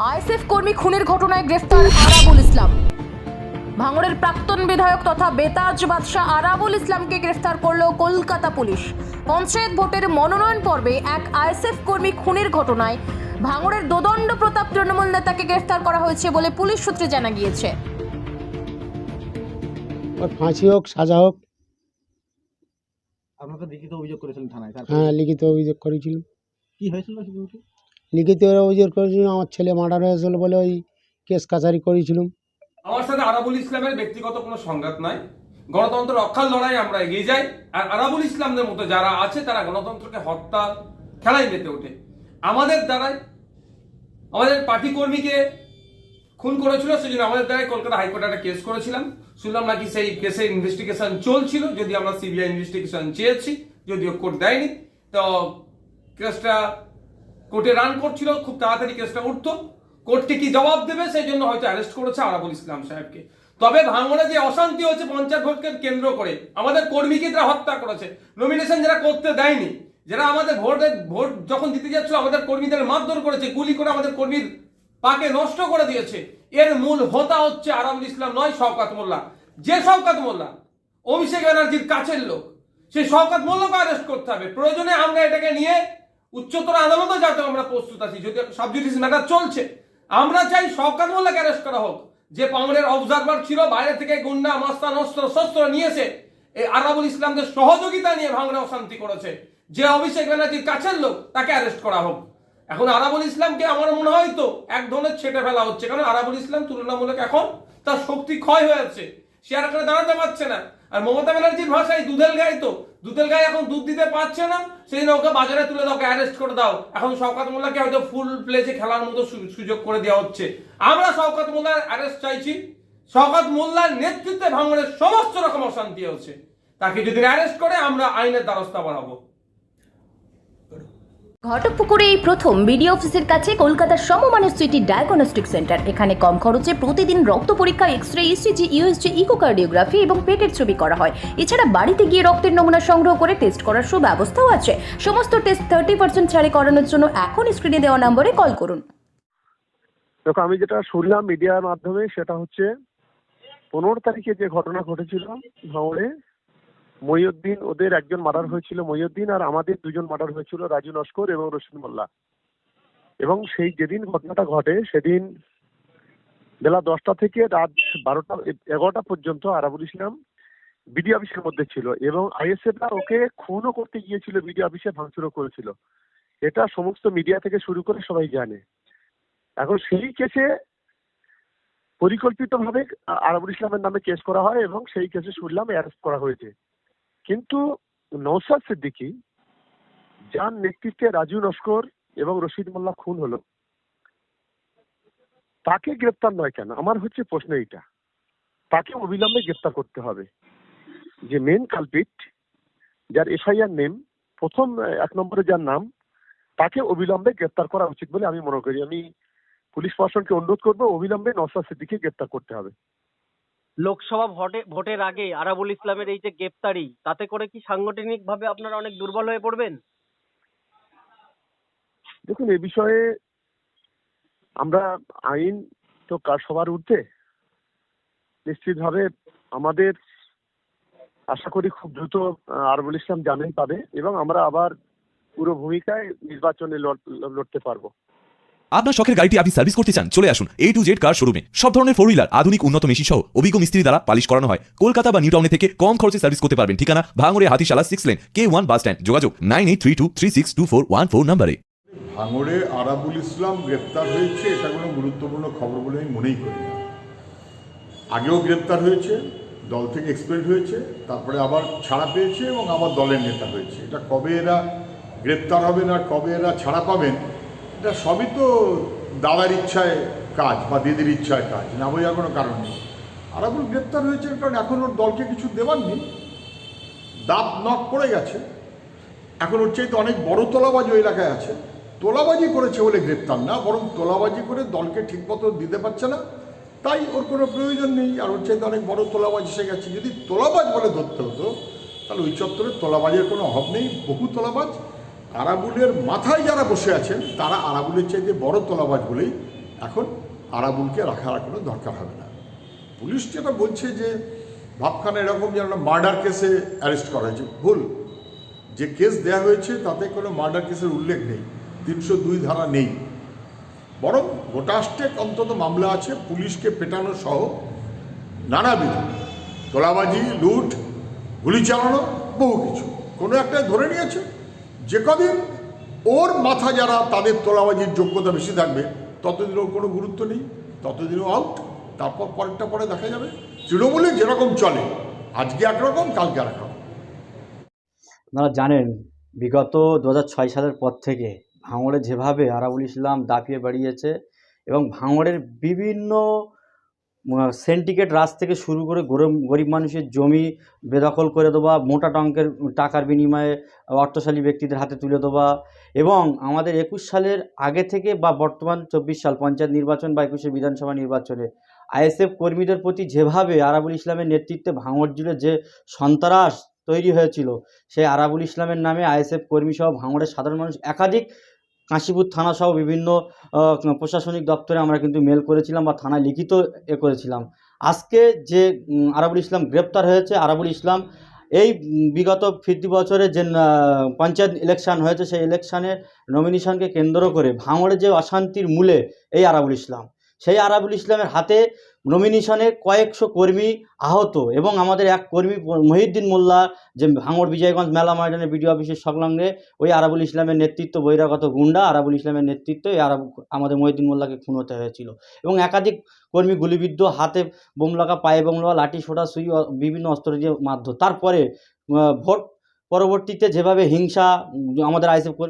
ISF কর্মী খুনের ঘটনায় গ্রেফতার আরাবুল ইসলাম। ভাঙড়ের প্রাক্তন বিধায়ক তথা বেতাজ বাদশাহ আরাবুল ইসলামকে গ্রেফতার করল কলকাতা পুলিশ। পঞ্চায়েত ভোটের মনোনয়ন পর্বে এক আইএসএফ কর্মী খুনের ঘটনায় ভাঙড়ের দোদণ্ড প্রতাপ তৃণমূল নেতাকে গ্রেফতার করা হয়েছে বলে পুলিশ সূত্রে জানা গিয়েছে। ফাঁসি হোক সাজা হোক। আপনারা তো লিখিত অভিযোগ করেছিলেন থানায় হ্যাঁ লিখিত অভিযোগ করেছিলাম। কি হয়েছিল লিখিত অভিযোগ করেছিলাম আমার ছেলে মার্ডার হয়েছিল বলে ওই কেস কাছারি করেছিলাম। আমার সাথে আরাবুল ইসলামের ব্যক্তিগত কোনো সংঘাত নাই। গণতন্ত্র রক্ষার লড়াই আমরা এগিয়ে যাই। আর আরাবুল ইসলামদের মতো যারা আছে, তারা গণতন্ত্রকে হত্যা খেলায় মেতে ওঠে। আমাদের দ্বারাই আমাদের পার্টি কর্মীকে খুন করেছিল, সেজন্য আমাদের দ্বারাই কলকাতা হাইকোর্টে একটা কেস করেছিলাম। শুনলাম নাকি সেই কেসে ইনভেস্টিগেশন চলছিল যদি আমরা সিবিআই ইনভেস্টিগেশন চেয়েছি, যদিও কোর্ট দেয়নি। তো কেসটা কোর্টে রান করছিল, খুব তাড়াতাড়ি কেসটা উঠতো। কোর্টকে কি জবাব দেবে, সেই জন্য হয়তো অ্যারেস্ট করেছে আরাবুল ইসলাম সাহেবকে। তবে ভাঙড়ে যে অশান্তি হচ্ছে পঞ্চায়েত ভোটকে কেন্দ্র করে, আমাদের কর্মীকে তারা হত্যা করেছে? নমিনেশন যারা করতে দেয়নি, যারা আমাদের ভোটে, ভোট যখন দিতে যাচ্ছিল, আমাদের কর্মীদের মারধর করেছে, গুলি করে আমাদের কর্মীর পাকে নষ্ট করে দিয়েছে। এর মূল হোতা হচ্ছে আরাবুল ইসলাম নয়, শওকাত মোল্লা। যে শওকাত মোল্লা, অভিষেক ব্যানার্জির কাছের লোক সেই শওকাত মোল্লাকে অ্যারেস্ট করতে হবে। প্রয়োজনে আমরা এটাকে নিয়ে উচ্চতর আদালতে যাতে আমরা প্রস্তুত আছি, যদি সাবজুডিস ম্যাটার চলছে। আমরা চাই শওকাত মোল্লাকে অ্যারেস্ট করা হোক। যে পাউন্ডের অবজারভার ছিল, বাইরে থেকে গুন্ডা, মাস্তান, অস্ত্র, শস্ত্র নিয়েছে এই আরাবুল ইসলামদের সহযোগিতা নিয়ে ভাঙড়ে অশান্তি করেছে। যে অভিষেক ব্যানার্জির কাছের লোক, তাকে অ্যারেস্ট করা হোক। এখন আরাবুল ইসলামকে আমার মনে হয় তো এক ধরনের ছেটে ফেলা হচ্ছে। কারণ আরাবুল ইসলাম তুলনামূলক এখন তার শক্তি ক্ষয় হয়ে যাচ্ছে। সে আর দাঁড়াতে পারছে না। আর মমতা ব্যানার্জির ভাষায় দুধেল গাই তো দুধেল গায়ে এখন দুধ দিতে পারছে না, সেই ওকে বাজারে তুলে দাও অ্যারেস্ট করে দাও। এখন শওকাত মোল্লাকে হয়তো ফুল প্লেসে খেলার মতো সুযোগ করে দেওয়া হচ্ছে। আমরা শওকাত মোল্লার অ্যারেস্ট চাইছি। শওকাত মোল্লার নেতৃত্বে ভাঙনের সমস্ত রকম অশান্তি হচ্ছে। তাকে যদি অ্যারেস্ট করে, আমরা আইনের দ্বারস্থা বাড়াবো ঘটকপুকুরে এই প্রথম বিডিও অফিসের কাছে কলকাতার সমমানের সিটি ডায়াগনস্টিক সেন্টার এখানে কম খরচে প্রতিদিন রক্ত পরীক্ষা X ray ECG USG echocardiography এবং পেটের ছবি করা হয়। এছাড়া বাড়িতে গিয়ে রক্তের নমুনা সংগ্রহ করে টেস্ট করার সুব্যবস্থাও আছে। সমস্ত টেস্ট থার্টি পার্সেন্ট ছাড়ে করানোর জন্য এখন স্ক্রিনে দেওয়া নম্বরে কল করুন। দেখো, আমি যেটা শুনলাম মিডিয়ার মাধ্যমে, সেটা হচ্ছে পনেরো তারিখে যে ঘটনা ঘটেছিল ভাঙড়ে মহিউদ্দিন ওদের একজন মার্ডার হয়েছিল মহিউদ্দিন আর আমাদের দুজন মার্ডার হয়েছিল রাজু নস্কর এবং রশিদ মোল্লা। এবং সেই যেদিন ঘটনাটা ঘটে সেদিন বেলা দশটা থেকে রাত বারোটা এগারোটা পর্যন্ত আরাবুল ইসলাম বিডি অফিসের মধ্যে ছিল এবং আইএসএফরা ওকে খুনও করতে গিয়েছিল বিডি অফিসে ভাঙচুরও করেছিল। এটা সমস্ত মিডিয়া থেকে শুরু করে সবাই জানে। এখন সেই কেসে পরিকল্পিতভাবে আরাবুল ইসলামের নামে কেস করা হয় এবং সেই কেসে শুনলাম অ্যারেস্ট করা হয়েছে। কিন্তু নৌসাদ সিদ্দিকী যার নেতৃত্বে রাজু নস্কর এবং রশিদ মোল্লা খুন হলো, তাকে গ্রেপ্তার নয় কেন? আমার হচ্ছে প্রশ্ন এইটা। তাকে অবিলম্বে গ্রেপ্তার করতে হবে। যে মেন কালপিট যার এফআইআর নেম প্রথম এক নম্বরে যার নাম, তাকে অবিলম্বে গ্রেপ্তার করা উচিত বলে আমি মনে করি। আমি পুলিশ প্রশাসনকে অনুরোধ করব, অবিলম্বে নওসাদ সিদ্দিকীকে গ্রেপ্তার করতে হবে। লোকসভা ভোটে, ভোটের আগে আরাবুল ইসলামের এই যে গ্রেপ্তারি, তাতে করে কি সাংগঠনিক ভাবে আপনারা অনেক দুর্বল হয়ে পড়বেন? দেখুন, এ বিষয়ে আমরা আইন তো কার সবার ঊর্ধ্বে? নিশ্চিতভাবে আমাদের আশা করি খুব দ্রুত আরবুল ইসলাম জামিন পাবে এবং আমরা আবার পুরো ভূমিকায় নির্বাচনে লড়- লড়তে পারব। আপনার শখের গাড়িটি আপনি সার্ভিস করতে চান, চলে আসুন এ টু জেড কার শোরুমে সব ধরনের ফোর হুইলার আধুনিক, উন্নত মেশিন সহ অভিজ্ঞ মিস্ত্রি দ্বারা পালিশ করানো হয়। কলকাতা বা নিউ টাউনে থেকে কম খরচে সার্ভিস করতে পারবেন। ঠিকানা, ভাঙড়ে, Hatishala six lane K one bus stand যোগাযোগ nine eight three two three six two four one four নাম্বারে ভাঙড়ে আরাবুল ইসলাম গ্রেপ্তার হয়েছে, এটা কোনো গুরুত্বপূর্ণ খবর বলে আমি মনেই করি না। আগেও গ্রেপ্তার হয়েছে, দল থেকে এক্সপেল্ড হয়েছে, তারপরে আবার ছাড়া পেয়েছে এবং আবার দলের নেতা হয়েছে। এটা কবে এরা গ্রেপ্তার হবে না কবে এরা ছাড়া পাবেন এটা সবই তো দাদার ইচ্ছায় কাজ বা দিদির ইচ্ছায় কাজ, না বোঝার কোনো কারণ নেই। আর আরাবুল গ্রেপ্তার হয়েছে কারণ এখন ওর দলকে কিছু দেওয়ার নেই। দাঁত নখ পড়ে গেছে। এখন ওর চাইতে অনেক বড় তোলাবাজি ওই এলাকায় আছে। তোলাবাজি করেছে বলে গ্রেপ্তার না, বরং তোলাবাজি করে দলকে ঠিকমতো দিতে পারছে না। তাই ওর কোনো প্রয়োজন নেই, আর ওর চাইতে অনেক বড় তোলাবাজ এসে গেছে। যদি তোলাবাজ বলে ধরতে হতো, তাহলে ওই চত্বরে তোলাবাজের কোনো অভাব নেই, বহু তোলাবাজ। আরাবুলের মাথায় যারা বসে আছেন, তারা আরাবুলের চাইতে বড় তলাবাজ বলেই এখন আরাবুলকে রাখার কোনো দরকার হবে না। পুলিশ যেটা বলছে যে, ভাবখানা এরকম যেন মার্ডার কেসে অ্যারেস্ট করা হয়েছে। ভুল। যে কেস দেয়া হয়েছে, তাতে কোনো মার্ডার কেসের উল্লেখ নেই। তিনশো দুই ধারা নেই। বরং গোটা স্টেক অন্তত মামলা আছে, পুলিশকে পেটানো সহ নানাবিধ। তোলাবাজি, লুট, গুলি চালানো, বহু কিছু। কোনো একটা ধরে নিয়েছে। যে কদিন ওর মাথা যারা তাদের তোলাবাজির যোগ্যতা বেশি থাকবে ততদিন ওর কোনো গুরুত্ব নেই, ততদিনও আউট তারপর পরেরটা পরে দেখা যাবে। তৃণমূলে যেরকম চলে, আজকে একরকম, কালকে একরকম আপনারা জানেন, বিগত দু সালের পর থেকে ভাঙড়ে যেভাবে আরাবুল ইসলাম দাপিয়ে বেরিয়েছে এবং ভাঙড়ের বিভিন্ন সেন্টিকেট রাজ থেকে শুরু করে গরিব মানুষের জমি বেদখল করে দেওয়া, মোটা টঙ্কের টাকার বিনিময়ে অর্থশালী ব্যক্তিদের হাতে তুলে দেওয়া এবং আমাদের একুশ সালের আগে থেকে বা বর্তমান চব্বিশ সাল পঞ্চায়েত নির্বাচন বা একুশে বিধানসভা নির্বাচনে আইএসএফ কর্মীদের প্রতি যেভাবে আরাবুল ইসলামের নেতৃত্বে ভাঙড় জুড়ে যে সন্ত্রাস তৈরি হয়েছিল, সেই আরাবুল ইসলামের নামে আইএসএফ কর্মী সহ ভাঙড়ের সাধারণ মানুষ একাধিক কাশীপুর থানা সহ বিভিন্ন প্রশাসনিক দপ্তরে আমরা কিন্তু মেল করেছিলাম বা থানায় লিখিত এ করেছিলাম। আজকে যে আরাবুল ইসলাম গ্রেপ্তার হয়েছে, আরাবুল ইসলাম এই বিগত ফিফটি বছরে যে পঞ্চায়েত ইলেকশান হয়েছে, সেই ইলেকশানের নমিনেশনকে কেন্দ্র করে ভাঙড়ে যে অশান্তির মূলে এই আরাবুল ইসলাম। সেই আরাবুল ইসলামের হাতে নমিনেশনে কয়েকশো কর্মী আহত এবং আমাদের এক কর্মী মহিউদ্দিন মোল্লা, যে ভাঙড় বিজয়গঞ্জ মেলা ময়দানের বিডিও অফিসের সংলগ্নে, ওই আরাবুল ইসলামের নেতৃত্ব, বহিরাগত গুন্ডা আরাবুল ইসলামের নেতৃত্ব এই আরাব, আমাদের মহিউদ্দিন মোল্লাকে খুন হতে হয়েছিল। এবং একাধিক কর্মী গুলিবিদ্ধ, হাতে বোম লাগা পায়ে বোম লাগা লাঠি সোটা সুই বিভিন্ন অস্ত্র দিয়ে মারধর। তারপরে ভোট পরবর্তীতে যেভাবে হিংসা, আমাদের আইসিএফ